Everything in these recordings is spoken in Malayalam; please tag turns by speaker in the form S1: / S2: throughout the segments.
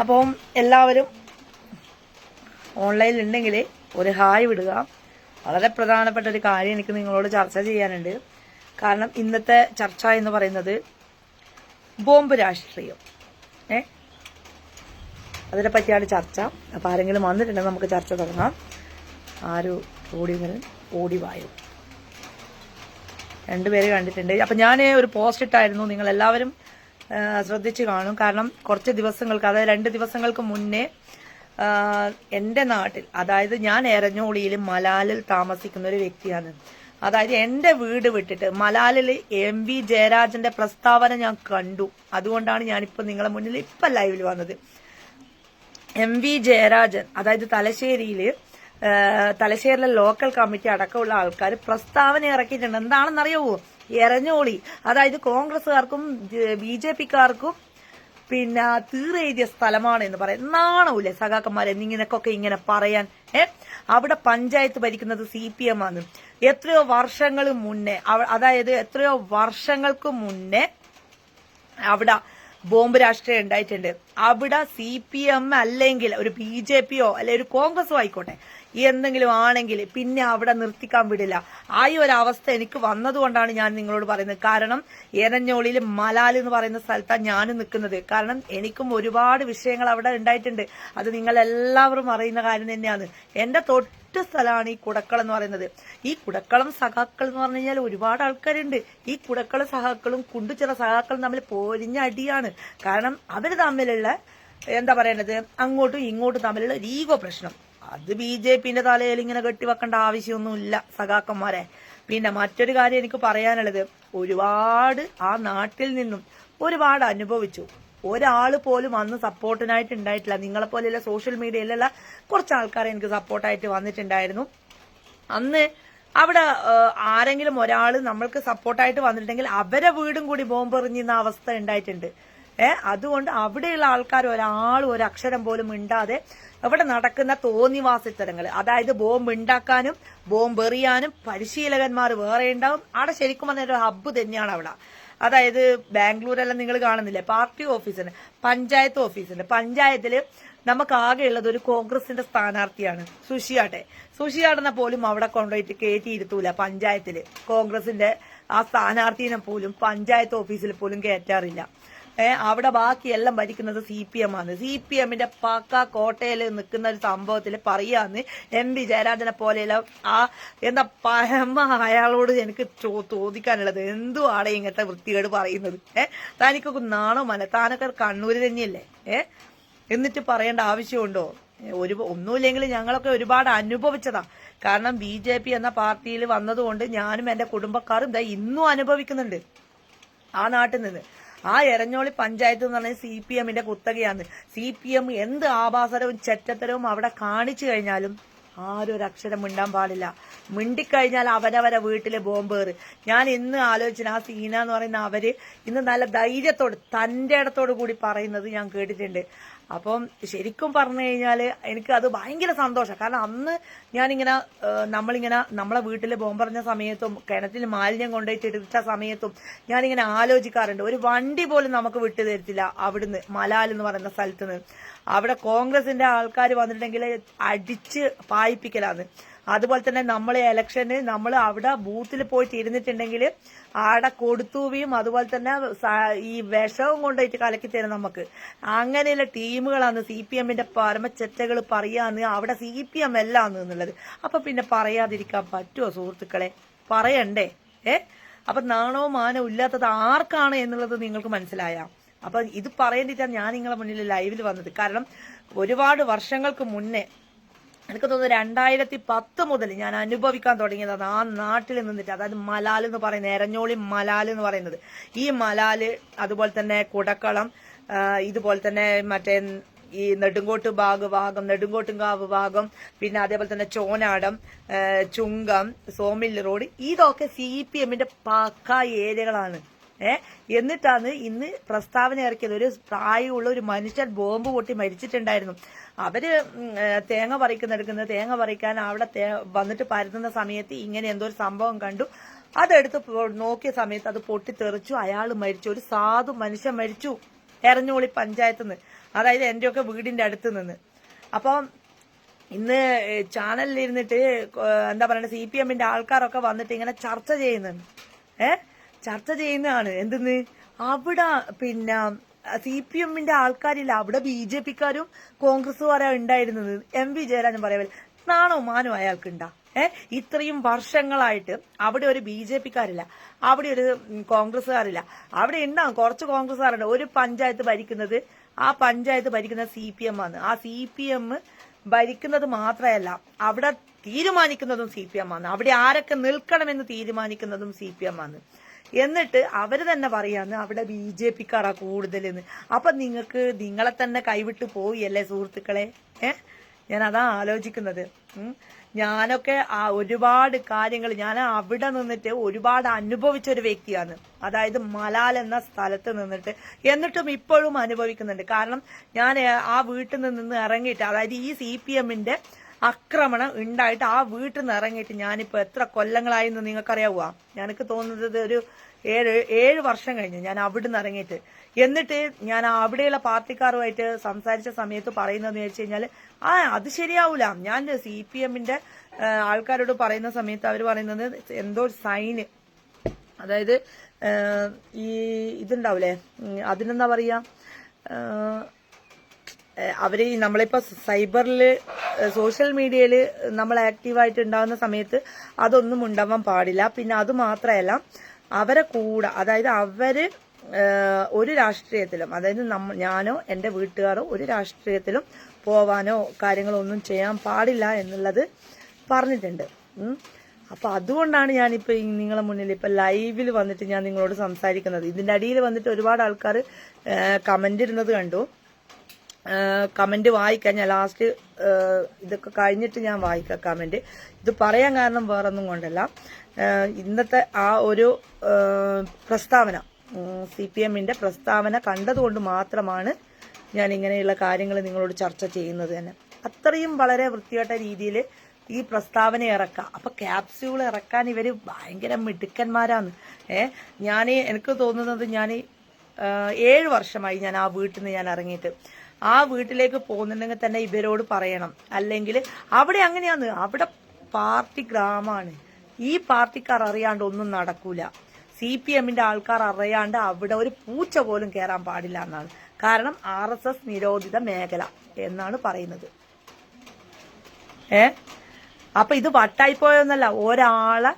S1: അപ്പം എല്ലാവരും ഓൺലൈനിൽ ഉണ്ടെങ്കിൽ ഒരു ഹായ് വിടുക. വളരെ പ്രധാനപ്പെട്ട ഒരു കാര്യം എനിക്ക് നിങ്ങളോട് ചർച്ച ചെയ്യാനുണ്ട്. കാരണം ഇന്നത്തെ ചർച്ച എന്ന് പറയുന്നത് ബോംബ് രാഷ്ട്രീയം. ഏ? അതിനെ പറ്റിയാണ് ചർച്ച. അപ്പം ആരെങ്കിലും വന്നിട്ടുണ്ടെങ്കിൽ നമുക്ക് ചർച്ച തുടങ്ങാം. ആരോ ഓടി ഓടി വായു? രണ്ടുപേര് കണ്ടിട്ടുണ്ട്. അപ്പം ഞാൻ ഒരു പോസ്റ്റ് ഇട്ടായിരുന്നു. നിങ്ങൾ എല്ലാവരും ശ്രദ്ധിച്ചു കാണും. കാരണം കുറച്ച് ദിവസങ്ങൾക്ക് അതായത് രണ്ട് ദിവസങ്ങൾക്ക് മുന്നേ എന്റെ നാട്ടിൽ അതായത് ഞാൻ എരഞ്ഞോളിയിൽ മലാലിൽ താമസിക്കുന്ന ഒരു വ്യക്തിയാണ്. അതായത് എന്റെ വീട് വിട്ടിട്ട് മലാലിൽ എം വി ജയരാജന്റെ പ്രസ്താവന ഞാൻ കണ്ടു. അതുകൊണ്ടാണ് ഞാനിപ്പോൾ നിങ്ങളെ മുന്നിൽ ഇപ്പം ലൈവിൽ വന്നത്. എം വി ജയരാജൻ അതായത് തലശ്ശേരിയിൽ ആ, തലശ്ശേരിയിലെ ലോക്കൽ കമ്മിറ്റി അടക്കമുള്ള ആൾക്കാർ പ്രസ്താവന ഇറക്കിയിട്ടുണ്ട്. എന്താണെന്നറിയാവോ? എരഞ്ഞോളി. അതായത് കോൺഗ്രസ്സുകാർക്കും ബി ജെ പിക്കാർക്കും പിന്നെ തീറെഴുതിയ സ്ഥലമാണ് എന്ന് പറയാം. നാണമില്ലേ സഖാക്കന്മാരെ? നിങ്ങനൊക്കെ ഇങ്ങനെ പറയാൻ ഏ? അവിടെ പഞ്ചായത്ത് ഭരിക്കുന്നത് സി പി എം ആണ്. എത്രയോ വർഷങ്ങൾ മുന്നേ അതായത് എത്രയോ വർഷങ്ങൾക്ക് മുന്നേ അവിടെ ബോംബ് രാഷ്ട്രീയം ഉണ്ടായിട്ടുണ്ട്. അവിടെ സി പി എം അല്ലെങ്കിൽ ഒരു ബി ജെ പിയോ അല്ലെ ഒരു കോൺഗ്രസോ ആയിക്കോട്ടെ എന്തെങ്കിലും ആണെങ്കിൽ പിന്നെ അവിടെ നിർത്തിക്കാൻ വിടില്ല. ആ ഒരു അവസ്ഥ എനിക്ക് വന്നതുകൊണ്ടാണ് ഞാൻ നിങ്ങളോട് പറയുന്നത്. കാരണം എരഞ്ഞോളിയിൽ മലാൽ എന്ന് പറയുന്ന സ്ഥലത്താണ് ഞാൻ നിൽക്കുന്നത്. കാരണം എനിക്കും ഒരുപാട് വിഷയങ്ങൾ അവിടെ ഉണ്ടായിട്ടുണ്ട്. അത് നിങ്ങൾ എല്ലാവരും അറിയുന്ന കാര്യം തന്നെയാണ്. എന്റെ തൊട്ട് സ്ഥലമാണ് ഈ കുടക്കളം എന്ന് പറയുന്നത്. ഈ കുടക്കളം സഹാക്കൾ എന്ന് പറഞ്ഞു കഴിഞ്ഞാൽ ഒരുപാട് ആൾക്കാരുണ്ട്. ഈ കുടക്കള സഹാക്കളും കുണ്ടുചിറ സഹാക്കളും തമ്മിൽ പോരിഞ്ഞ അടിയാണ്. കാരണം അവർ തമ്മിലുള്ള എന്താ പറയണത്? അങ്ങോട്ടും ഇങ്ങോട്ടും തമ്മിലുള്ള ഒരു ഈഗോ പ്രശ്നം. അത് ബി ജെ പിന്റെ തലയിൽ ഇങ്ങനെ കെട്ടിവെക്കേണ്ട ആവശ്യമൊന്നുമില്ല സഖാക്കന്മാരെ. പിന്നെ മറ്റൊരു കാര്യം എനിക്ക് പറയാനുള്ളത്. ഒരുപാട് ആ നാട്ടിൽ നിന്നും ഒരുപാട് അനുഭവിച്ചു. ഒരാൾ പോലും അന്ന് സപ്പോർട്ടിനായിട്ട് ഉണ്ടായിട്ടില്ല. നിങ്ങളെ പോലെയുള്ള സോഷ്യൽ മീഡിയയിലുള്ള കുറച്ച് ആൾക്കാരെ എനിക്ക് സപ്പോർട്ടായിട്ട് വന്നിട്ടുണ്ടായിരുന്നു. അന്ന് അവിടെ ആരെങ്കിലും ഒരാൾ നമ്മൾക്ക് സപ്പോർട്ടായിട്ട് വന്നിട്ടുണ്ടെങ്കിൽ അവരെ വീടും കൂടി ബോംബ് എറിഞ്ഞുന്ന അവസ്ഥ ഉണ്ടായിട്ടുണ്ട്. ഏ അതുകൊണ്ട് അവിടെയുള്ള ആൾക്കാർ ഒരാളും ഒരു അക്ഷരം പോലും മിണ്ടാതെ അവിടെ നടക്കുന്ന തോന്നിവാസിത്തരങ്ങൾ അതായത് ബോംബ് ഉണ്ടാക്കാനും ബോംബ് എറിയാനും പരിശീലകന്മാർ വേറെ ഉണ്ടാവും. അവിടെ ശരിക്കും പറഞ്ഞ ഒരു ഹബ്ബ് തന്നെയാണ് അവിടെ. അതായത് ബാംഗ്ലൂരെല്ലാം നിങ്ങൾ കാണുന്നില്ലേ? പാർട്ടി ഓഫീസുണ്ട് പഞ്ചായത്ത് ഓഫീസുണ്ട് പഞ്ചായത്തിൽ നമുക്ക് ആകെയുള്ളത് ഒരു കോൺഗ്രസിന്റെ സ്ഥാനാർത്ഥിയാണ് സുഷിയാട്ടെ. സുഷിയാട്ടെന്ന പോലും അവിടെ കൊണ്ടുപോയിട്ട് കയറ്റിയിരുത്തൂല പഞ്ചായത്തിൽ. കോൺഗ്രസിന്റെ ആ സ്ഥാനാർത്ഥിനെ പോലും പഞ്ചായത്ത് ഓഫീസിൽ പോലും കയറ്റാറില്ല അവിടെ ബാക്കിയെല്ലാം ഭരിക്കുന്നത് സി പി എം ആണ് സി പി എമ്മിന്റെ പക്ക കോട്ടയിൽ നിൽക്കുന്ന ഒരു സംഭവത്തിൽ പറയാന്ന് എം പി ജയരാജനെ പോലെയുള്ള ആ എന്താ പരമ അയാളോട് എനിക്ക് ചോദിക്കാനുള്ളത്. എന്തുവാണ് ഇങ്ങനത്തെ വൃത്തികേട് പറയുന്നത്? ഏഹ് താനിക്കൊക്കെ നാണോ മന താനൊക്കെ കണ്ണൂര് തന്നെയല്ലേ? ഏഹ് എന്നിട്ട് പറയേണ്ട ആവശ്യമുണ്ടോ? ഒരു ഒന്നുമില്ലെങ്കിൽ ഞങ്ങളൊക്കെ ഒരുപാട് അനുഭവിച്ചതാ. കാരണം ബി ജെ പി എന്ന പാർട്ടിയിൽ വന്നതുകൊണ്ട് ഞാനും എന്റെ കുടുംബക്കാരും ഇന്നും അനുഭവിക്കുന്നുണ്ട് ആ നാട്ടിൽ നിന്ന്. ആ എരഞ്ഞോളി പഞ്ചായത്ത് എന്ന് പറഞ്ഞാൽ സി പി എമ്മിന്റെ കുത്തകയാണ്. സി പി എം എന്ത് ആഭാസരവും ചെറ്റത്തരവും അവിടെ കാണിച്ചു കഴിഞ്ഞാലും ആരും ഒരു അക്ഷരം മിണ്ടാൻ പാടില്ല. മിണ്ടിക്കഴിഞ്ഞാൽ അവരവരെ വീട്ടിലെ ബോംബേറ് ഞാൻ ഇന്ന് ആലോചിച്ചു ആ സീന എന്ന് പറയുന്ന അവർ ഇന്ന് നല്ല ധൈര്യത്തോട് തന്റെ ഇടത്തോട് കൂടി പറയുന്നത് ഞാൻ കേട്ടിട്ടുണ്ട്. അപ്പം ശരിക്കും പറഞ്ഞു കഴിഞ്ഞാൽ എനിക്ക് അത് ഭയങ്കര സന്തോഷം. കാരണം അന്ന് ഞാനിങ്ങനെ നമ്മളിങ്ങനെ നമ്മളെ വീട്ടിൽ ബോംബറിഞ്ഞ സമയത്തും കിണറ്റിൽ മാലിന്യം കൊണ്ടുപോയിട്ട് ഇട്ട സമയത്തും ഞാനിങ്ങനെ ആലോചിക്കാറുണ്ട്. ഒരു വണ്ടി പോലും നമുക്ക് വിട്ടു തരത്തില്ല അവിടുന്ന് മലാൽ എന്ന് പറയുന്ന സ്ഥലത്ത് നിന്ന് അവിടെ കോൺഗ്രസിന്റെ ആൾക്കാർ വന്നിട്ടുണ്ടെങ്കിൽ അടിച്ച് പായിപ്പിക്കലാണ് അതുപോലെ തന്നെ നമ്മൾ ഇലക്ഷന് നമ്മൾ അവിടെ ബൂത്തിൽ പോയി ഇരുന്നിട്ടുണ്ടെങ്കിൽ ആടെ കൊടുത്തൂവിയും അതുപോലെ തന്നെ ഈ വിഷവും കൊണ്ടുപോയിട്ട് കലക്കി തരും നമുക്ക്. അങ്ങനെയുള്ള ടീമുകളാണ് സി പി എമ്മിന്റെ പരമച്ചറ്റകൾ പറയാന്ന് അവിടെ സി പി എം എല്ലാന്ന് എന്നുള്ളത്. അപ്പൊ പിന്നെ പറയാതിരിക്കാൻ പറ്റുമോ സുഹൃത്തുക്കളെ? പറയണ്ടേ? ഏ? അപ്പൊ നാണോ മാനോ ഇല്ലാത്തത് ആർക്കാണ് എന്നുള്ളത് നിങ്ങൾക്ക് മനസ്സിലായ. അപ്പൊ ഇത് പറയേണ്ടിട്ടാണ് ഞാൻ നിങ്ങളുടെ മുന്നിൽ ലൈവിൽ വന്നത്. കാരണം ഒരുപാട് വർഷങ്ങൾക്ക് മുന്നേ എനിക്ക് തോന്നുന്നു രണ്ടായിരത്തി പത്ത് മുതൽ ഞാൻ അനുഭവിക്കാൻ തുടങ്ങിയതാണ് ആ നാട്ടിൽ നിന്നിട്ട്. അതായത് മലാൽ എന്ന് പറയുന്നത് എരഞ്ഞോളി മലാൽ എന്ന് പറയുന്നത്. ഈ മലാൽ അതുപോലെ തന്നെ കുടക്കളം ഇതുപോലെ തന്നെ മറ്റേ ഈ നെടുങ്കോട്ട് ഭാഗ ഭാഗം നെടുങ്കോട്ടുംകാവ് ഭാഗം പിന്നെ അതേപോലെ തന്നെ ചോനാടം ചുങ്കം സോമിൽ റോഡ് ഇതൊക്കെ സി പി എമ്മിന്റെ പക്ക ഏരിയകളാണ്. ഏഹ് എന്നിട്ടാണ് ഇന്ന് പ്രസ്താവന ഇറക്കിയത്. ഒരു പ്രായമുള്ള ഒരു മനുഷ്യൻ ബോംബ് പൊട്ടി മരിച്ചിട്ടുണ്ടായിരുന്നു. അവർ തേങ്ങ പറിക്കുന്നെടുക്കുന്നത് തേങ്ങ പറിക്കാൻ അവിടെ വന്നിട്ട് പരത്തുന്ന സമയത്ത് ഇങ്ങനെ എന്തോ ഒരു സംഭവം കണ്ടു. അതെടുത്ത് നോക്കിയ സമയത്ത് അത് പൊട്ടിത്തെറിച്ചു. അയാൾ മരിച്ചു. ഒരു സാധു മനുഷ്യൻ മരിച്ചു. എറഞ്ഞോളി പഞ്ചായത്ത് നിന്ന്. അതായത് എന്റെയൊക്കെ വീടിന്റെ അടുത്ത് നിന്ന്. അപ്പം ഇന്ന് ചാനലിലിരുന്നിട്ട് എന്താ പറയുക സി പി എമ്മിന്റെ ആൾക്കാരൊക്കെ വന്നിട്ട് ഇങ്ങനെ ചർച്ച ചെയ്യുന്നുണ്ട്. ഏ? ചർച്ച ചെയ്യുന്നതാണ്. എന്തെന്ന്? അവിടെ പിന്നെ സി പി എമ്മിന്റെ ആൾക്കാരില്ല. അവിടെ ബി ജെ പിക്കാരും കോൺഗ്രസ്സുകാരാ ഉണ്ടായിരുന്നത്. എം വി ജയരാജൻ പറയാൻ നാണോ മാനോ അയാൾക്കുണ്ടാ. ഏ? ഇത്രയും വർഷങ്ങളായിട്ട് അവിടെ ഒരു ബി ജെ പിക്കാരില്ല. അവിടെ ഒരു കോൺഗ്രസ്സുകാരില്ല. അവിടെ ഉണ്ടാവും കുറച്ച് കോൺഗ്രസ്സുകാരുണ്ട്. ഒരു പഞ്ചായത്ത് ഭരിക്കുന്നത് ആ പഞ്ചായത്ത് ഭരിക്കുന്ന സി പി എം ആണ്. ആ സി പി എം ഭരിക്കുന്നത് മാത്രമല്ല അവിടെ തീരുമാനിക്കുന്നതും സി പി എം ആണ്. അവിടെ ആരൊക്കെ നിൽക്കണമെന്ന് തീരുമാനിക്കുന്നതും സി പി എം ആണ്. എന്നിട്ട് അവർ തന്നെ പറയാന്ന് അവിടെ ബി ജെ പിക്കാരാ കൂടുതലെന്ന്. അപ്പൊ നിങ്ങൾക്ക് നിങ്ങളെ തന്നെ കൈവിട്ട് പോയി അല്ലേ സുഹൃത്തുക്കളെ? ഏ? ഞാൻ അതാ ആലോചിക്കുന്നത്. ഞാനൊക്കെ ആ ഒരുപാട് കാര്യങ്ങൾ ഞാൻ അവിടെ നിന്നിട്ട് ഒരുപാട് അനുഭവിച്ച ഒരു വ്യക്തിയാണ്. അതായത് മലാൽ എന്ന സ്ഥലത്ത് നിന്നിട്ട് എന്നിട്ടും ഇപ്പോഴും അനുഭവിക്കുന്നുണ്ട്. കാരണം ഞാൻ ആ വീട്ടിൽ നിന്ന് ഇറങ്ങിയിട്ട് അതായത് ഈ സി പി എമ്മിന്റെ ആക്രമണം ഉണ്ടായിട്ട് ആ വീട്ടിൽ നിന്ന് ഇറങ്ങിയിട്ട് ഞാനിപ്പോ എത്ര കൊല്ലങ്ങളായി എന്ന് നിങ്ങൾക്കറിയാവുക എനിക്ക് തോന്നുന്നത് ഒരു ഏഴ് ഏഴ് വർഷം കഴിഞ്ഞു ഞാൻ അവിടെ നിന്ന് ഇറങ്ങിയിട്ട്. എന്നിട്ട് ഞാൻ അവിടെയുള്ള പാർട്ടിക്കാരുമായിട്ട് സംസാരിച്ച സമയത്ത് പറയുന്നതെന്ന് വെച്ച് കഴിഞ്ഞാൽ ആ അത് ശരിയാവൂല. ഞാൻ സി പി എമ്മിന്റെ ആൾക്കാരോട് പറയുന്ന സമയത്ത് അവർ പറയുന്നത് എന്തോ സൈന് അതായത് ഈ ഇതുണ്ടാവൂലേ അതിനെന്താ പറയാ? അവർ നമ്മളിപ്പോ സൈബറിൽ സോഷ്യൽ മീഡിയയിൽ നമ്മൾ ആക്റ്റീവായിട്ട് ഉണ്ടാകുന്ന സമയത്ത് അതൊന്നും ഉണ്ടാവാൻ പാടില്ല. പിന്നെ അത് മാത്രമല്ല അവരെ കൂടെ അതായത് അവർ ഒരു രാഷ്ട്രീയത്തിലും അതായത് ഞാനോ എന്റെ വീട്ടുകാരോ ഒരു രാഷ്ട്രീയത്തിലും പോവാനോ കാര്യങ്ങളോ ഒന്നും ചെയ്യാൻ പാടില്ല എന്നുള്ളത് പറഞ്ഞിട്ടുണ്ട്. അപ്പോൾ അപ്പൊ അതുകൊണ്ടാണ് ഞാനിപ്പോ നിങ്ങളെ മുന്നിൽ ഇപ്പൊ ലൈവിൽ വന്നിട്ട് ഞാൻ നിങ്ങളോട് സംസാരിക്കുന്നത്. ഇതിന്റെ അടിയിൽ വന്നിട്ട് ഒരുപാട് ആൾക്കാർ കമന്റ് ഇരുന്നത് കണ്ടു. കമന്റ് വായിക്കാം ലാസ്റ്റ് ഇതൊക്കെ കഴിഞ്ഞിട്ട് ഞാൻ വായിക്കാം കമന്റ്. ഇത് പറയാൻ കാരണം വേറൊന്നും കൊണ്ടല്ല. ഇന്നത്തെ ആ ഒരു പ്രസ്താവന സി പി എമ്മിന്റെ പ്രസ്താവന കണ്ടതുകൊണ്ട് മാത്രമാണ് ഞാൻ ഇങ്ങനെയുള്ള കാര്യങ്ങൾ നിങ്ങളോട് ചർച്ച ചെയ്യുന്നത് തന്നെ. അത്രയും വളരെ വൃത്തിയായിട്ട രീതിയിൽ ഈ പ്രസ്താവന ഇറക്കാം. അപ്പൊ ക്യാപ്സ്യൂൾ ഇറക്കാൻ ഇവർ ഭയങ്കര മിടുക്കന്മാരാന്ന് ഏ ഞാൻ എനിക്ക് തോന്നുന്നത് ഞാൻ ഏഴ് വർഷമായി ഞാൻ ആ വീട്ടിൽ നിന്ന് ഞാൻ ഇറങ്ങിയിട്ട്. ആ വീട്ടിലേക്ക് പോകുന്നുണ്ടെങ്കിൽ തന്നെ ഇവരോട് പറയണം. അല്ലെങ്കിൽ അവിടെ അങ്ങനെയാന്ന് അവിടെ പാർട്ടി ഗ്രാമാണ് ഈ പാർട്ടിക്കാർ അറിയാണ്ട് ഒന്നും നടക്കൂല. സി പി എമ്മിന്റെ ആൾക്കാർ അറിയാണ്ട് അവിടെ ഒരു പൂച്ച പോലും കയറാൻ പാടില്ല എന്നാണ്. കാരണം ആർ എസ് എസ് നിരോധിത മേഖല എന്നാണ് പറയുന്നത്. ഏ? അപ്പൊ ഇത് വട്ടായിപ്പോയെന്നല്ല ഒരാളെ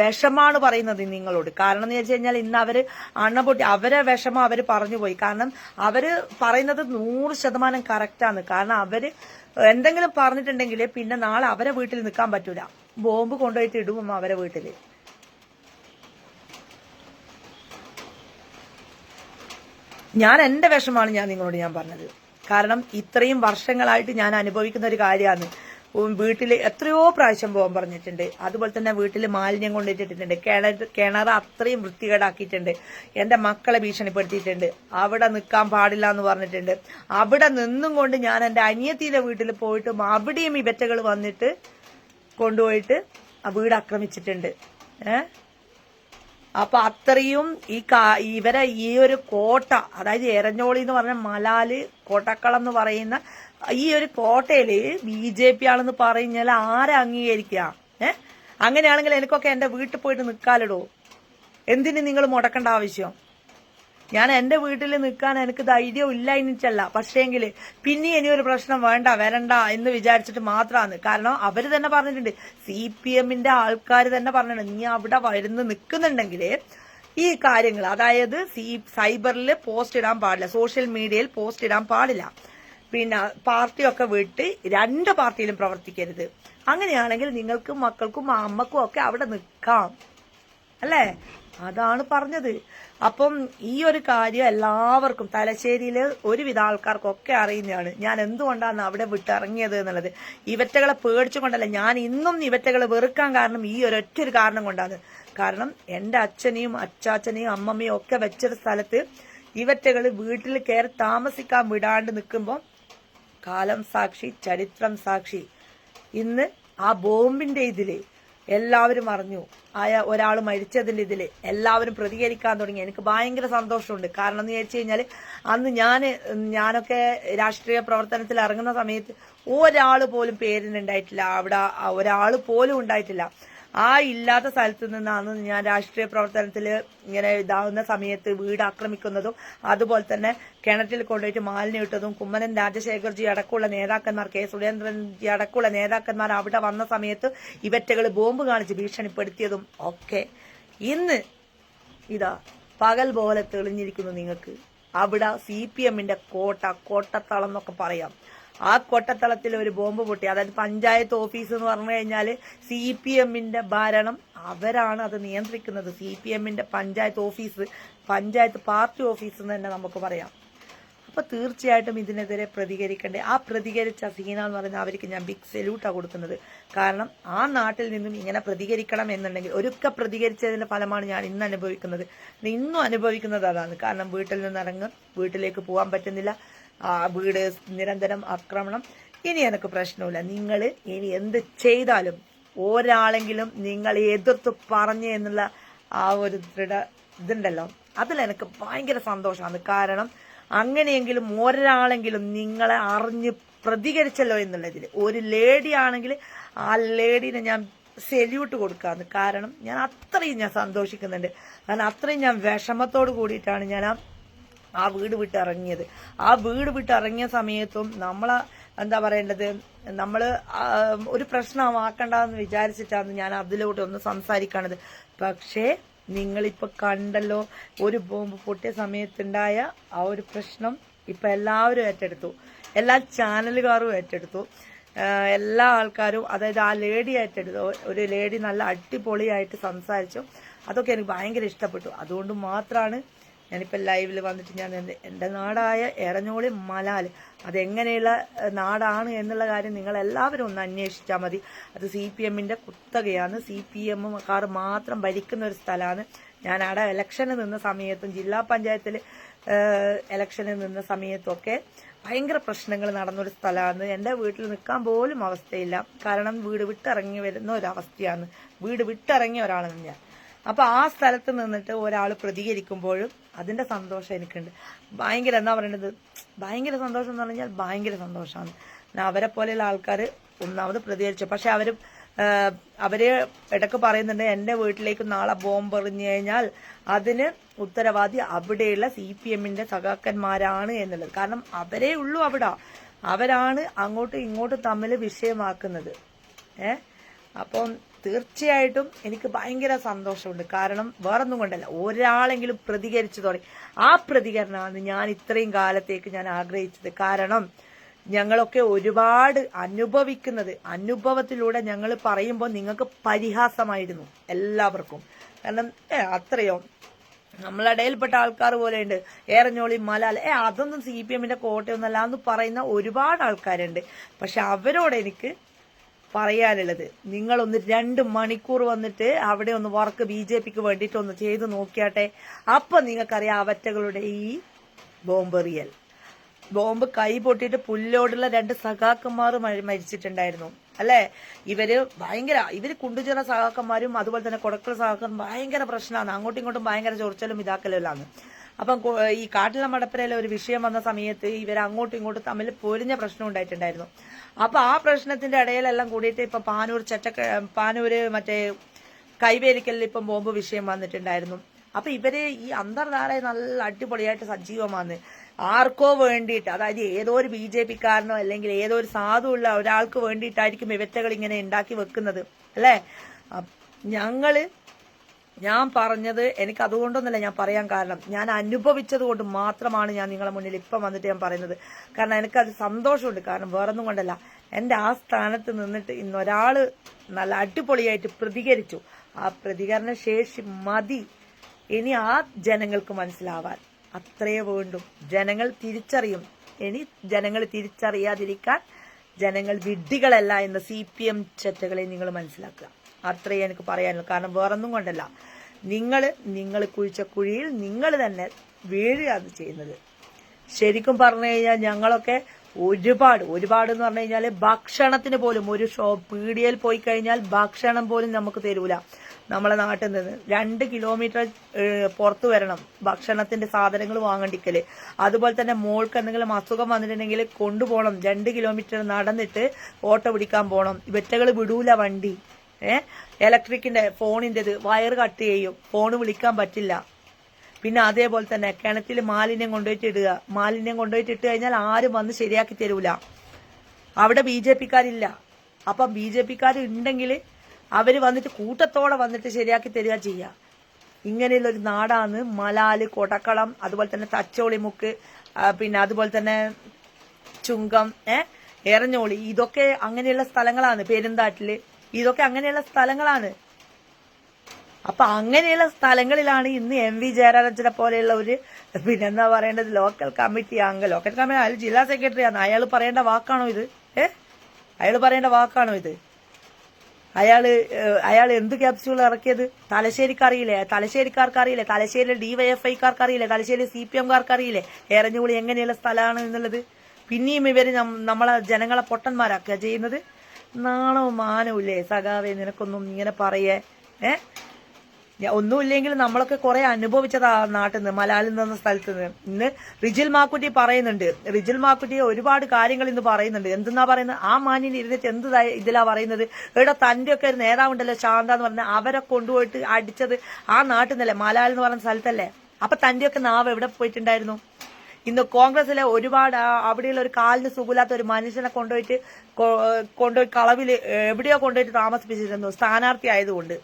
S1: വിഷമാണ് പറയുന്നത് നിങ്ങളോട്. കാരണം എന്ന് വെച്ച് കഴിഞ്ഞാൽ ഇന്ന് അവർ അണ്ണപൊട്ടി അവരെ വിഷമം അവർ പറഞ്ഞു പോയി. കാരണം അവർ പറയുന്നത് നൂറ് ശതമാനം കറക്റ്റാണ് കാരണം അവർ എന്തെങ്കിലും പറഞ്ഞിട്ടുണ്ടെങ്കിൽ പിന്നെ നാളെ അവരെ വീട്ടിൽ നിൽക്കാൻ പറ്റൂല. ബോംബ് കൊണ്ടുപോയിട്ട് ഇടും അവരെ വീട്ടിൽ. ഞാൻ എന്റെ വിഷമാണ് ഞാൻ നിങ്ങളോട് ഞാൻ പറഞ്ഞത്. കാരണം ഇത്രയും വർഷങ്ങളായിട്ട് ഞാൻ അനുഭവിക്കുന്ന ഒരു കാര്യമാണ്. വീട്ടിൽ എത്രയോ പ്രാവശ്യം പോകാൻ പറഞ്ഞിട്ടുണ്ട്. അതുപോലെ തന്നെ വീട്ടിൽ മാലിന്യം കൊണ്ടിട്ടിട്ടുണ്ട് കിണർ കിണർ അത്രയും വൃത്തികേടാക്കിയിട്ടുണ്ട്. എന്റെ മക്കളെ ഭീഷണിപ്പെടുത്തിയിട്ടുണ്ട്. അവിടെ നിൽക്കാൻ പാടില്ല എന്ന് പറഞ്ഞിട്ടുണ്ട്. അവിടെ നിന്നും കൊണ്ട് ഞാൻ എന്റെ അനിയത്തിയുടെ വീട്ടിൽ പോയിട്ടും അവിടെയും ഇവറ്റകൾ വന്നിട്ട് കൊണ്ടുപോയിട്ട് ആ വീട് ആക്രമിച്ചിട്ടുണ്ട്. ഏഹ് അപ്പൊ അത്രയും ഈ ഇവരെ ഈ ഒരു കോട്ട അതായത് എരഞ്ഞോളി എന്ന് പറഞ്ഞ മലാൽ കോട്ടക്കളം എന്ന് പറയുന്ന ഈ ഒരു കോട്ടയിൽ ബി ജെ പി ആണെന്ന് പറഞ്ഞാൽ ആരെ അംഗീകരിക്കുക ഏ? അങ്ങനെയാണെങ്കിൽ എനിക്കൊക്കെ എന്റെ വീട്ടിൽ പോയിട്ട് നിൽക്കാലിടോ എന്തിന് നിങ്ങൾ മുടക്കേണ്ട ആവശ്യം? ഞാൻ എന്റെ വീട്ടിൽ നിൽക്കാൻ എനിക്ക് ധൈര്യം ഇല്ല എന്നിട്ടല്ല. പക്ഷേങ്കിൽ പിന്നെ ഇനി ഒരു പ്രശ്നം വേണ്ട വരണ്ട എന്ന് വിചാരിച്ചിട്ട് മാത്രമാണ് കാരണം അവർ തന്നെ പറഞ്ഞിട്ടുണ്ട്. സി പി എമ്മിന്റെ ആൾക്കാർ തന്നെ പറഞ്ഞിട്ടുണ്ട്. നീ അവിടെ വരുന്ന് നിൽക്കുന്നുണ്ടെങ്കിൽ ഈ കാര്യങ്ങൾ അതായത് സി സൈബറിൽ പോസ്റ്റ് ഇടാൻ പാടില്ല. സോഷ്യൽ മീഡിയയിൽ പോസ്റ്റ് ഇടാൻ പാടില്ല. പിന്നെ പാർട്ടിയൊക്കെ വിട്ട് രണ്ട് പാർട്ടിയിലും പ്രവർത്തിക്കരുത്. അങ്ങനെയാണെങ്കിൽ നിങ്ങൾക്കും മക്കൾക്കും അമ്മക്കും ഒക്കെ അവിടെ നിൽക്കാം. അല്ലേ? അതാണ് പറഞ്ഞത്. അപ്പം ഈ ഒരു കാര്യം എല്ലാവർക്കും തലശ്ശേരിയിൽ ഒരുവിധ ആൾക്കാർക്കൊക്കെ അറിയുന്നതാണ്. ഞാൻ എന്തുകൊണ്ടാണ് അവിടെ വിട്ടിറങ്ങിയത് എന്നുള്ളത്? ഇവറ്റകളെ പേടിച്ചുകൊണ്ടല്ല ഞാൻ ഇന്നും ഇവറ്റകളെ വെറുക്കാൻ കാരണം ഈ ഒരൊറ്റ ഒരു കാരണം കൊണ്ടാണ്. കാരണം എന്റെ അച്ഛനെയും അച്ചാച്ചനെയും അമ്മമ്മയും ഒക്കെ വെച്ചൊരു സ്ഥലത്ത് ഇവറ്റകൾ വീട്ടിൽ കയറി താമസിക്കാൻ വിടാണ്ട് നിൽക്കുമ്പോൾ കാലം സാക്ഷി ചരിത്രം സാക്ഷി. ഇന്ന് ആ ബോംബിന്റെ ഇതിൽ എല്ലാവരും അറിഞ്ഞു. ആയ ഒരാൾ മരിച്ചതിന്റെ ഇതിൽ എല്ലാവരും പ്രതികരിക്കാൻ തുടങ്ങി. എനിക്ക് ഭയങ്കര സന്തോഷമുണ്ട്. കാരണം എന്ന് ചോദിച്ചു കഴിഞ്ഞാൽ അന്ന് ഞാൻ ഞാനൊക്കെ രാഷ്ട്രീയ പ്രവർത്തനത്തിൽ ഇറങ്ങുന്ന സമയത്ത് ഒരാൾ പോലും പേരിന് ഉണ്ടായിട്ടില്ല. അവിടെ ഒരാൾ പോലും ഉണ്ടായിട്ടില്ല. ആ ഇല്ലാത്ത സ്ഥലത്ത് നിന്നാണ് ഞാൻ രാഷ്ട്രീയ പ്രവർത്തനത്തിൽ ഇങ്ങനെ ഇതാവുന്ന സമയത്ത് വീട് ആക്രമിക്കുന്നതും അതുപോലെ തന്നെ കിണറ്റിൽ കൊണ്ടുപോയിട്ട് മാലിന്യം ഇട്ടതും കുമ്മനൻ രാജശേഖർജി അടക്കമുള്ള നേതാക്കന്മാർ കെ സുരേന്ദ്രൻജി അടക്കമുള്ള നേതാക്കന്മാർ അവിടെ വന്ന സമയത്ത് ഇവറ്റകൾ ബോംബ് കാണിച്ച് ഭീഷണിപ്പെടുത്തിയതും ഒക്കെ. ഇന്ന് ഇതാ പകൽ പോലെ തെളിഞ്ഞിരിക്കുന്നു നിങ്ങൾക്ക്. അവിടെ സി പി എമ്മിന്റെ കോട്ട കോട്ടത്തളം എന്നൊക്കെ പറയാം. ആ കൊട്ടത്തളത്തിൽ ഒരു ബോംബ് പൊട്ടി. അതായത് പഞ്ചായത്ത് ഓഫീസ് എന്ന് പറഞ്ഞു കഴിഞ്ഞാൽ സി പി എമ്മിന്റെ ഭരണം അവരാണ് അത് നിയന്ത്രിക്കുന്നത്. സി പി എമ്മിന്റെ panchayat office panchayat party office എന്ന് തന്നെ നമുക്ക് പറയാം. അപ്പൊ തീർച്ചയായിട്ടും ഇതിനെതിരെ പ്രതികരിക്കണ്ടേ ആ പ്രതികരിച്ച സീന എന്ന് പറയുന്ന അവർക്ക് ഞാൻ ബിഗ് സല്യൂട്ടാണ് കൊടുക്കുന്നത്. കാരണം ആ നാട്ടിൽ നിന്നും ഇങ്ങനെ പ്രതികരിക്കണം എന്നുണ്ടെങ്കിൽ ഒരുക്ക പ്രതികരിച്ചതിന്റെ ഫലമാണ് ഞാൻ ഇന്ന് അനുഭവിക്കുന്നത്. ഇന്നും അനുഭവിക്കുന്നത് അതാണ്. കാരണം വീട്ടിൽ നിന്ന് ഇറങ്ങും വീട്ടിലേക്ക് പോകാൻ പറ്റുന്നില്ല. വീട് നിരന്തരം ആക്രമണം. ഇനി എനിക്ക് പ്രശ്നമില്ല നിങ്ങൾ ഇനി എന്ത് ചെയ്താലും ഒരാളെങ്കിലും നിങ്ങൾ എതിർത്ത് പറഞ്ഞു എന്നുള്ള ആ ഒരു ദൃഢ ഇതുണ്ടല്ലോ. അതിൽ എനിക്ക് ഭയങ്കര സന്തോഷമാണ്. കാരണം അങ്ങനെയെങ്കിലും ഒരാളെങ്കിലും നിങ്ങളെ അറിഞ്ഞ് പ്രതികരിച്ചല്ലോ എന്നുള്ളതിൽ ഒരു ലേഡി ആണെങ്കിൽ ആ ലേഡീനെ ഞാൻ സെല്യൂട്ട് കൊടുക്കാന്ന്. കാരണം ഞാൻ അത്രയും ഞാൻ സന്തോഷിക്കുന്നുണ്ട്. കാരണം അത്രയും ഞാൻ വിഷമത്തോട് കൂടിയിട്ടാണ് ഞാൻ ആ ആ വീട് വിട്ട് ഇറങ്ങിയത് ആ വീട് വിട്ട് ഇറങ്ങിയ സമയത്തും നമ്മൾ എന്താ പറയേണ്ടത്? നമ്മൾ ഒരു പ്രശ്നമാക്കണ്ടെന്ന് വിചാരിച്ചിട്ടാണ് ഞാൻ അതിലോട്ട് ഒന്ന് സംസാരിക്കണത്. പക്ഷേ നിങ്ങളിപ്പോൾ കണ്ടല്ലോ ഒരു ബോംബ് പൊട്ടിയ സമയത്തുണ്ടായ ആ ഒരു പ്രശ്നം ഇപ്പം എല്ലാവരും ഏറ്റെടുത്തു. എല്ലാ ചാനലുകാരും ഏറ്റെടുത്തു. എല്ലാ ആൾക്കാരും അതായത് ആ ലേഡി ഏറ്റെടുത്തു. ഒരു ലേഡി നല്ല അടിപൊളിയായിട്ട് സംസാരിച്ചു. അതൊക്കെ എനിക്ക് ഭയങ്കര ഇഷ്ടപ്പെട്ടു. അതുകൊണ്ട് മാത്രമാണ് ഞാനിപ്പോൾ ലൈവിൽ വന്നിട്ട് ഞാൻ എന്റെ എന്റെ നാടായ എറഞ്ഞോളി മലാൽ. അതെങ്ങനെയുള്ള നാടാണ് എന്നുള്ള കാര്യം നിങ്ങളെല്ലാവരും ഒന്ന് അന്വേഷിച്ചാൽ മതി. അത് സി പി എമ്മിന്റെ കുത്തകയാണ്. സി പി എമ്മുകാർ മാത്രം ഭരിക്കുന്ന ഒരു സ്ഥലമാണ് ഞാൻ അവിടെ ഇലക്ഷന് നിന്ന സമയത്തും ജില്ലാ പഞ്ചായത്തിൽ ഇലക്ഷന് നിന്ന സമയത്തൊക്കെ ഭയങ്കര പ്രശ്നങ്ങൾ നടന്നൊരു സ്ഥലമാണ് എന്റെ വീട്ടിൽ നിൽക്കാൻ പോലും അവസ്ഥയില്ല. കാരണം വീട് വിട്ടിറങ്ങി വരുന്ന ഒരവസ്ഥയാണ്. വീട് വിട്ടിറങ്ങിയ ഒരാളാണ് ഞാൻ. അപ്പോൾ ആ സ്ഥലത്ത് നിന്നിട്ട് ഒരാൾ പ്രതികരിക്കുമ്പോഴും അതിന്റെ സന്തോഷം എനിക്കുണ്ട്. ഭയങ്കര എന്താ പറയേണ്ടത് ഭയങ്കര സന്തോഷം എന്ന് പറഞ്ഞാൽ ഭയങ്കര സന്തോഷമാണ്. അവരെ പോലെയുള്ള ആൾക്കാർ ഒന്നാമത് പ്രതികരിച്ചു. പക്ഷെ അവർ അവർ ഇടയ്ക്ക് പറയുന്നുണ്ട് എന്റെ വീട്ടിലേക്ക് നാളെ ബോംബ് എറിഞ്ഞു കഴിഞ്ഞാൽ അതിന് ഉത്തരവാദി അവിടെയുള്ള സി പി എമ്മിന്റെ സഖാക്കന്മാരാണ് എന്നുള്ളത്. കാരണം അവരേ ഉള്ളൂ അവിടെ. അവരാണ് അങ്ങോട്ടും ഇങ്ങോട്ടും തമ്മിൽ വിഷയമാക്കുന്നത്. ഏ? അപ്പം തീർച്ചയായിട്ടും എനിക്ക് ഭയങ്കര സന്തോഷമുണ്ട്. കാരണം വേറൊന്നും കൊണ്ടല്ല. ഒരാളെങ്കിലും പ്രതികരിച്ചു തുടങ്ങി. ആ പ്രതികരണമാണ് ഞാൻ ഇത്രയും കാലത്തേക്ക് ഞാൻ ആഗ്രഹിച്ചത്. കാരണം ഞങ്ങളൊക്കെ ഒരുപാട് അനുഭവിക്കുന്നത് അനുഭവത്തിലൂടെ ഞങ്ങൾ പറയുമ്പോൾ നിങ്ങൾക്ക് പരിഹാസമായിരുന്നു എല്ലാവർക്കും. കാരണം ഏ അത്രയോ. നമ്മളെ ഇടയിൽപ്പെട്ട ആൾക്കാർ പോലെയുണ്ട്. ഏറഞ്ഞോളി മലാൽ ഏ അതൊന്നും സി പി എമ്മിന്റെ കോട്ടയൊന്നല്ല എന്ന് പറയുന്ന ഒരുപാട് ആൾക്കാരുണ്ട്. പക്ഷെ അവരോട് എനിക്ക് പറയാനുള്ളത്. നിങ്ങളൊന്ന് രണ്ട് മണിക്കൂർ വന്നിട്ട് അവിടെ ഒന്ന് വർക്ക് ബി ജെ പിക്ക് വേണ്ടിയിട്ട് ഒന്ന് ചെയ്ത് നോക്കിയാട്ടെ. അപ്പൊ നിങ്ങൾക്കറിയാം അവറ്റകളുടെ ഈ ബോംബെറിയൽ ബോംബ് കൈ പൊട്ടിയിട്ട് പുല്ലോടുള്ള രണ്ട് സഖാക്കന്മാർ മരി- മരിച്ചിട്ടുണ്ടായിരുന്നു. അല്ലെ? ഇവർ ഭയങ്കര ഇവർ കുണ്ടുചിറ സഹാക്കന്മാരും അതുപോലെ തന്നെ കൊടക്കൽ സഹാക്കന്മാരും ഭയങ്കര പ്രശ്നമാണ്. അങ്ങോട്ടും ഇങ്ങോട്ടും ഭയങ്കര ചൊറിച്ചലും ഇതാക്കലുമാണ് അപ്പം ഈ കാട്ടിലെ മടപ്പരയിലെ ഒരു വിഷയം വന്ന സമയത്ത് ഇവർ അങ്ങോട്ടും ഇങ്ങോട്ടും തമ്മിൽ പൊരിഞ്ഞ പ്രശ്നം ഉണ്ടായിട്ടുണ്ടായിരുന്നു. അപ്പൊ ആ പ്രശ്നത്തിന്റെ ഇടയിലെല്ലാം കൂടിയിട്ട് ഇപ്പൊ പാനൂർ ചെറ്റക്ക പാനൂര് മറ്റേ കൈവേലിക്കലിൽ ഇപ്പം ബോംബ് വിഷയം വന്നിട്ടുണ്ടായിരുന്നു. അപ്പൊ ഇവർ ഈ അന്തർധാര നല്ല അടിപൊളിയായിട്ട് സജീവമാണ് ആർക്കോ വേണ്ടിയിട്ട് അതായത് ഏതോ ഒരു ബി ജെ പിക്കാരനോ അല്ലെങ്കിൽ ഏതോ ഒരു സാധുവുള്ള ഒരാൾക്ക് വേണ്ടിയിട്ടായിരിക്കും ഇവറ്റകൾ ഇങ്ങനെ ഉണ്ടാക്കി വെക്കുന്നത്. അല്ലേ? ഞങ്ങൾ ഞാൻ പറഞ്ഞത് എനിക്ക് അതുകൊണ്ടൊന്നല്ല ഞാൻ പറയാൻ കാരണം. ഞാൻ അനുഭവിച്ചത് കൊണ്ട് മാത്രമാണ് ഞാൻ നിങ്ങളെ മുന്നിൽ ഇപ്പം വന്നിട്ട് ഞാൻ പറയുന്നത്. കാരണം എനിക്കത് സന്തോഷമുണ്ട്. കാരണം വേറൊന്നും കൊണ്ടല്ല. എന്റെ ആ സ്ഥാനത്ത് നിന്നിട്ട് ഇന്നൊരാൾ നല്ല അടിപൊളിയായിട്ട് പ്രതികരിച്ചു. ആ പ്രതികരണ ശേഷി മതി. ഇനി ആ ജനങ്ങൾക്ക് മനസ്സിലാവാൻ അത്രയേ വേണ്ടും. ജനങ്ങൾ തിരിച്ചറിയും. ഇനി ജനങ്ങൾ തിരിച്ചറിയാതിരിക്കാൻ ജനങ്ങൾ വിഡ്ഢികളല്ല എന്ന സി പി എം ചെറ്റകളെ നിങ്ങൾ മനസ്സിലാക്കുക. അത്രയേ എനിക്ക് പറയാനുള്ളൂ. കാരണം വേറൊന്നും കൊണ്ടല്ല. നിങ്ങൾ നിങ്ങൾ കുഴിച്ച കുഴിയിൽ നിങ്ങൾ തന്നെ വീഴുകയാണ് ചെയ്യുന്നത്. ശരിക്കും പറഞ്ഞു കഴിഞ്ഞാൽ ഞങ്ങളൊക്കെ ഒരുപാട് ഒരുപാട് എന്ന് പറഞ്ഞു കഴിഞ്ഞാൽ ഭക്ഷണത്തിന് പോലും ഒരു ഷോ പീടിയയിൽ പോയി കഴിഞ്ഞാൽ ഭക്ഷണം പോലും നമുക്ക് തരൂല. നമ്മളെ നാട്ടിൽ നിന്ന് രണ്ട് കിലോമീറ്റർ പുറത്തു വരണം ഭക്ഷണത്തിന്റെ സാധനങ്ങൾ വാങ്ങണ്ടിക്കൽ അതുപോലെ തന്നെ മോൾക്ക് എന്തെങ്കിലും അസുഖം വന്നിട്ടുണ്ടെങ്കിൽ കൊണ്ടുപോകണം. രണ്ട് കിലോമീറ്റർ നടന്നിട്ട് ഓട്ടോ പിടിക്കാൻ പോകണം. വെറ്റകൾ വിടൂല വണ്ടി. ഏഹ് ഇലക്ട്രിക്കിന്റെ ഫോണിന്റെത് വയർ കട്ട് ചെയ്യും. ഫോൺ വിളിക്കാൻ പറ്റില്ല. പിന്നെ അതേപോലെ തന്നെ കിണറ്റിൽ മാലിന്യം കൊണ്ടുപോയിട്ട് ഇടുക മാലിന്യം കൊണ്ടുപോയിട്ട് ഇട്ട് കഴിഞ്ഞാൽ ആരും വന്ന് ശരിയാക്കി തരൂല. അവിടെ ബി ജെ പിക്കാരില്ല. അപ്പം ബി ജെ പിക്കാർ ഉണ്ടെങ്കിൽ അവർ വന്നിട്ട് കൂട്ടത്തോടെ വന്നിട്ട് ശരിയാക്കി തരിക ചെയ്യുക ഇങ്ങനെയുള്ള ഒരു നാടാണ് മലാൽ കൊടക്കളം അതുപോലെ തന്നെ തച്ചോളിമുക്ക് പിന്നെ അതുപോലെ തന്നെ ചുങ്കം ഏഹ് എറഞ്ഞോളി ഇതൊക്കെ അങ്ങനെയുള്ള സ്ഥലങ്ങളാണ് പെരുന്താട്ടിൽ ഇതൊക്കെ അങ്ങനെയുള്ള സ്ഥലങ്ങളാണ്. അപ്പൊ അങ്ങനെയുള്ള സ്ഥലങ്ങളിലാണ് ഇന്ന് എം വി ജയരാജനെ പോലെയുള്ള ഒരു പിന്നെന്താ പറയേണ്ടത്? ലോക്കൽ കമ്മിറ്റി അംഗം ലോക്കൽ കമ്മിറ്റി അയാൾ ജില്ലാ സെക്രട്ടറി ആണ്. അയാൾ പറയേണ്ട വാക്കാണോ ഇത്? ഏ? അയാൾ പറയേണ്ട വാക്കാണോ ഇത്? അയാൾ അയാൾ എന്ത് ക്യാപ്സ്യൂൾ ഇറക്കിയത്? തലശ്ശേരിക്ക് അറിയില്ലേ തലശ്ശേരിക്കാർക്ക് അറിയില്ലേ തലശ്ശേരി ഡിവൈഎഫ്ഐക്കാർക്ക് അറിയില്ലേ തലശ്ശേരി സി പി എംകാർക്ക് അറിയില്ലേ എരഞ്ഞുകൂടി എങ്ങനെയുള്ള സ്ഥലമാണ് എന്നുള്ളത്? പിന്നെയും ഇവർ നമ്മളെ ജനങ്ങളെ പൊട്ടന്മാരാക്കുക ചെയ്യുന്നത്? നാണവും മാനവും ഇല്ലേ? സഖാവേ നിനക്കൊന്നും ഇങ്ങനെ പറയേ? ഏ? ഒന്നുമില്ലെങ്കിൽ നമ്മളൊക്കെ കുറെ അനുഭവിച്ചതാ നാട്ടിൽ നിന്ന് മലാലിൽ നിന്ന സ്ഥലത്ത് നിന്ന് ഇന്ന് റിജിൽ മാക്കുറ്റി പറയുന്നുണ്ട്. റിജിൽ മാക്കുറ്റി ഒരുപാട് കാര്യങ്ങൾ ഇന്ന് പറയുന്നുണ്ട്. എന്തെന്നാ പറയുന്നത്? ആ മാന്യൻ ഇരുന്നിട്ട് എന്ത് ഇതിലാ പറയുന്നത്? ഇവിടെ തന്റെ ഒക്കെ ഒരു നേതാവുണ്ടല്ലോ ശാന്ത എന്ന് പറഞ്ഞ അവരെ കൊണ്ടുപോയിട്ട് അടിച്ചത് ആ നാട്ടിൽ നിന്നല്ലേ മലാൽ എന്ന് പറഞ്ഞ സ്ഥലത്തല്ലേ? അപ്പൊ തന്റെ ഒക്കെ നാവ് എവിടെ പോയിട്ടുണ്ടായിരുന്നു? ഇന്ന് കോൺഗ്രസിലെ ഒരുപാട് അവിടെയുള്ള ഒരു കാലിന് സുഖമില്ലാത്ത ഒരു മനുഷ്യനെ കൊണ്ടുപോയിട്ട് കൊണ്ടുപോയി കളവിൽ എവിടെയോ കൊണ്ടുപോയിട്ട് താമസിപ്പിച്ചിരുന്നു. സ്ഥാനാർത്ഥി ആയതുകൊണ്ട്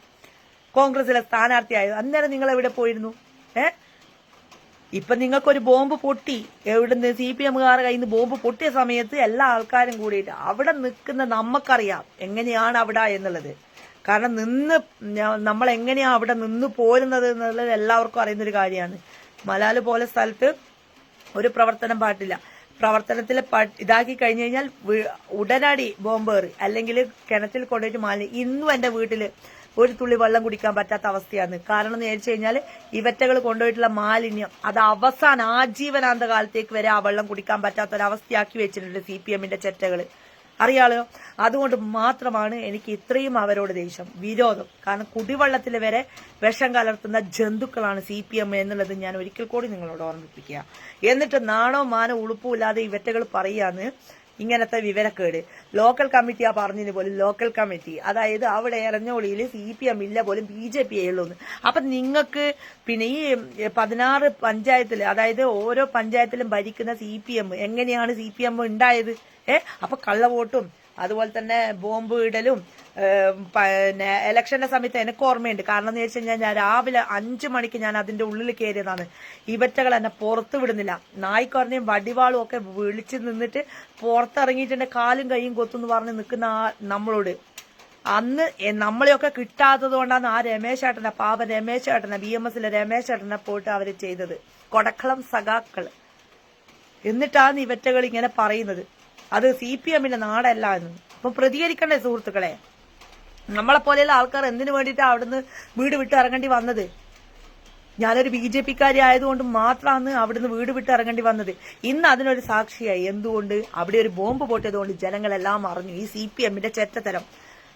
S1: കോൺഗ്രസിലെ സ്ഥാനാർത്ഥി ആയത് അന്നേരം നിങ്ങൾ എവിടെ പോയിരുന്നു? ഏ? ഇപ്പൊ നിങ്ങൾക്കൊരു ബോംബ് പൊട്ടി. എവിടുന്ന് സി പി എമ്മുകാരുടെ കയ്യിൽ നിന്ന് ബോംബ് പൊട്ടിയ സമയത്ത് എല്ലാ ആൾക്കാരും കൂടിയിട്ട് അവിടെ നിൽക്കുന്ന നമുക്കറിയാം എങ്ങനെയാണ് അവിടെ എന്നുള്ളത്. കാരണം നിന്ന് നമ്മൾ എങ്ങനെയാണ് അവിടെ നിന്ന് പോരുന്നത് എന്നുള്ളത് എല്ലാവർക്കും അറിയുന്ന ഒരു കാര്യമാണ്. മലാൽ പോലെ സ്ഥലത്ത് ഒരു പ്രവർത്തനം പാടില്ല പ്രവർത്തനത്തിൽ ഇതാക്കി കഴിഞ്ഞു കഴിഞ്ഞാൽ ഉടനടി ബോംബേറി അല്ലെങ്കിൽ കിണറ്റിൽ കൊണ്ടുപോയിട്ട് മാലിന്യം. ഇന്നും എന്റെ വീട്ടിൽ ഒരു തുള്ളി വെള്ളം കുടിക്കാൻ പറ്റാത്ത അവസ്ഥയാണ്. കാരണം എന്ന് ചോദിച്ചു കഴിഞ്ഞാൽ ഇവറ്റകൾ കൊണ്ടുപോയിട്ടുള്ള മാലിന്യം അത് അവസാന ആജീവനാന്ത കാലത്തേക്ക് വരെ ആ വെള്ളം കുടിക്കാൻ പറ്റാത്ത ഒരു അവസ്ഥയാക്കി വെച്ചിട്ടുണ്ട് സി പി എമ്മിന്റെ ചെറ്റകൾ. അറിയാലോ? അതുകൊണ്ട് മാത്രമാണ് എനിക്ക് ഇത്രയും അവരോട് ദേഷ്യം വിരോധം. കാരണം കുടിവെള്ളത്തിൽ വരെ വിഷം കലർത്തുന്ന ജന്തുക്കളാണ് സി പി എം എന്നുള്ളത് ഞാൻ ഒരിക്കൽ കൂടി നിങ്ങളോട് ഓർമ്മിപ്പിക്കുക. എന്നിട്ട് നാണോ മാനോ ഉളുപ്പുമില്ലാതെ ഇവറ്റകൾ പറയാന്ന് ഇങ്ങനത്തെ വിവരക്കേട്. ലോക്കൽ കമ്മിറ്റിയാ പറഞ്ഞതിന് പോലും ലോക്കൽ കമ്മിറ്റി. അതായത് അവിടെ എറഞ്ഞോളിയിൽ സി പി എം ഇല്ല പോലും ബി ജെ പി ഉള്ളൂ അപ്പൊ നിങ്ങൾക്ക് പിന്നെ ഈ പതിനാറ് പഞ്ചായത്തിൽ അതായത് ഓരോ പഞ്ചായത്തിലും ഭരിക്കുന്ന സി പി എം എങ്ങനെയാണ് സി പി എം ഉണ്ടായത്? ഏ അപ്പൊ കള്ളവോട്ടും അതുപോലെ തന്നെ ബോംബ് ഇടലും പിന്നെ ഇലക്ഷന്റെ സമയത്ത് എനിക്ക് ഓർമ്മയുണ്ട്. കാരണം എന്ന് വെച്ച് കഴിഞ്ഞാൽ ഞാൻ രാവിലെ അഞ്ചു മണിക്ക് ഞാൻ അതിന്റെ ഉള്ളിൽ കയറിയതാണ് ഇവറ്റകൾ എന്നെ പുറത്തു വിടുന്നില്ല. നായ്ക്കുറഞ്ഞും വടിവാളും ഒക്കെ വിളിച്ച് നിന്നിട്ട് പുറത്തിറങ്ങിയിട്ടുണ്ട് കാലും കൈയും കൊത്തുന്ന് പറഞ്ഞ് നിൽക്കുന്ന ആ നമ്മളോട്. അന്ന് നമ്മളെയൊക്കെ കിട്ടാത്തത് കൊണ്ടാണ് ആ രമേശ് ഏട്ടനെ പാവ രമേശ് ഏട്ടനെ ബി എം എസിലെ രമേശ് ഏട്ടനെ പോയിട്ട് അവർ ചെയ്തത്. കൊടക്കളം സഖാക്കൾ എന്നിട്ടാണ് ഇവറ്റകൾ ഇങ്ങനെ പറയുന്നത്. അത് സി പി എമ്മിന്റെ നാടല്ല എന്ന്. അപ്പൊ പ്രതികരിക്കണ്ടേ സുഹൃത്തുക്കളെ? നമ്മളെ പോലെയുള്ള ആൾക്കാർ എന്തിനു വേണ്ടിയിട്ടാണ് അവിടുന്ന് വീട് വിട്ട് ഇറങ്ങേണ്ടി വന്നത്? ഞാനൊരു ബി ജെ പിക്കാരി ആയതുകൊണ്ട് മാത്രമാണ് അവിടുന്ന് വീട് വിട്ട് ഇറങ്ങേണ്ടി വന്നത്. ഇന്ന് അതിനൊരു സാക്ഷിയായി. എന്തുകൊണ്ട്? അവിടെ ഒരു ബോംബ് പൊട്ടിയതുകൊണ്ട് ജനങ്ങളെല്ലാം അറിഞ്ഞു ഈ സി പി എമ്മിന്റെ ചെറ്റത്തരം.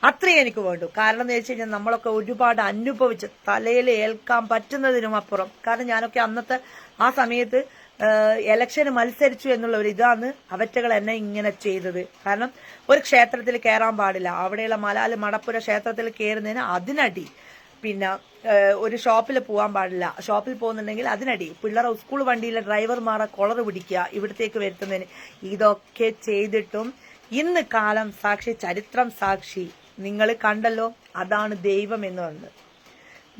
S1: അത്രയും എനിക്ക് വേണ്ടു. കാരണം എന്ന് വെച്ച് കഴിഞ്ഞാൽ നമ്മളൊക്കെ ഒരുപാട് അനുഭവിച്ച് തലയിൽ ഏൽക്കാൻ പറ്റുന്നതിനും അപ്പുറം. കാരണം ഞാനൊക്കെ അന്നത്തെ ആ സമയത്ത് ഇലക്ഷന് മത്സരിച്ചു എന്നുള്ള ഒരു ഇതാണ് അവറ്റകൾ എന്നെ ഇങ്ങനെ ചെയ്തത്. കാരണം ഒരു ക്ഷേത്രത്തിൽ കയറാൻ പാടില്ല. അവിടെയുള്ള മലാൽ മടപ്പുര ക്ഷേത്രത്തിൽ കയറുന്നതിന് അതിനടി. പിന്നെ ഒരു ഷോപ്പിൽ പോകാൻ പാടില്ല. ഷോപ്പിൽ പോകുന്നുണ്ടെങ്കിൽ അതിനടി. പിള്ളേരെ സ്കൂൾ വണ്ടിയിലെ ഡ്രൈവർമാരെ കൊളർ പിടിക്കുക ഇവിടത്തേക്ക് വരുത്തുന്നതിന്. ഇതൊക്കെ ചെയ്തിട്ടും ഇന്ന് കാലം സാക്ഷി ചരിത്രം സാക്ഷി. നിങ്ങൾ കണ്ടല്ലോ അതാണ് ദൈവം എന്ന് പറയുന്നത്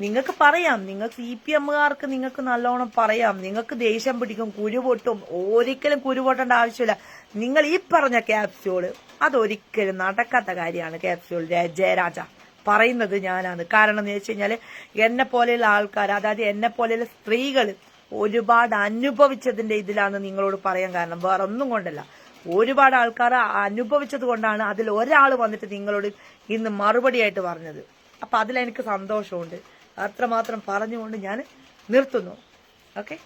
S1: നിങ്ങൾക്ക് പറയാം. നിങ്ങൾ സി പി എമ്മുകാർക്ക് നിങ്ങൾക്ക് നല്ലോണം പറയാം. നിങ്ങൾക്ക് ദേഷ്യം പിടിക്കും കുരുപൊട്ടും. ഒരിക്കലും കുരുപൊട്ടേണ്ട ആവശ്യമില്ല. നിങ്ങൾ ഈ പറഞ്ഞ ക്യാപ്സ്യൂൾ അതൊരിക്കലും നടക്കാത്ത കാര്യമാണ് ക്യാപ്സ്യൂൾ ജയരാജ പറയുന്നത് ഞാനാണ്. കാരണം എന്ന് വെച്ച് കഴിഞ്ഞാൽ എന്നെ പോലെയുള്ള ആൾക്കാർ അതായത് എന്നെ പോലെയുള്ള സ്ത്രീകൾ ഒരുപാട് അനുഭവിച്ചതിന്റെ ഇതിലാണ് നിങ്ങളോട് പറയാൻ കാരണം. വേറെ ഒന്നും കൊണ്ടല്ല. ഒരുപാട് ആൾക്കാർ അനുഭവിച്ചത് കൊണ്ടാണ് അതിൽ ഒരാൾ വന്നിട്ട് നിങ്ങളോട് ഇന്ന് മറുപടിയായിട്ട് പറഞ്ഞത്. അപ്പൊ അതിലെനിക്ക് സന്തോഷമുണ്ട്. അത്രമാത്രം പറഞ്ഞുകൊണ്ട് ഞാൻ നിർത്തുന്നു. ഓക്കെ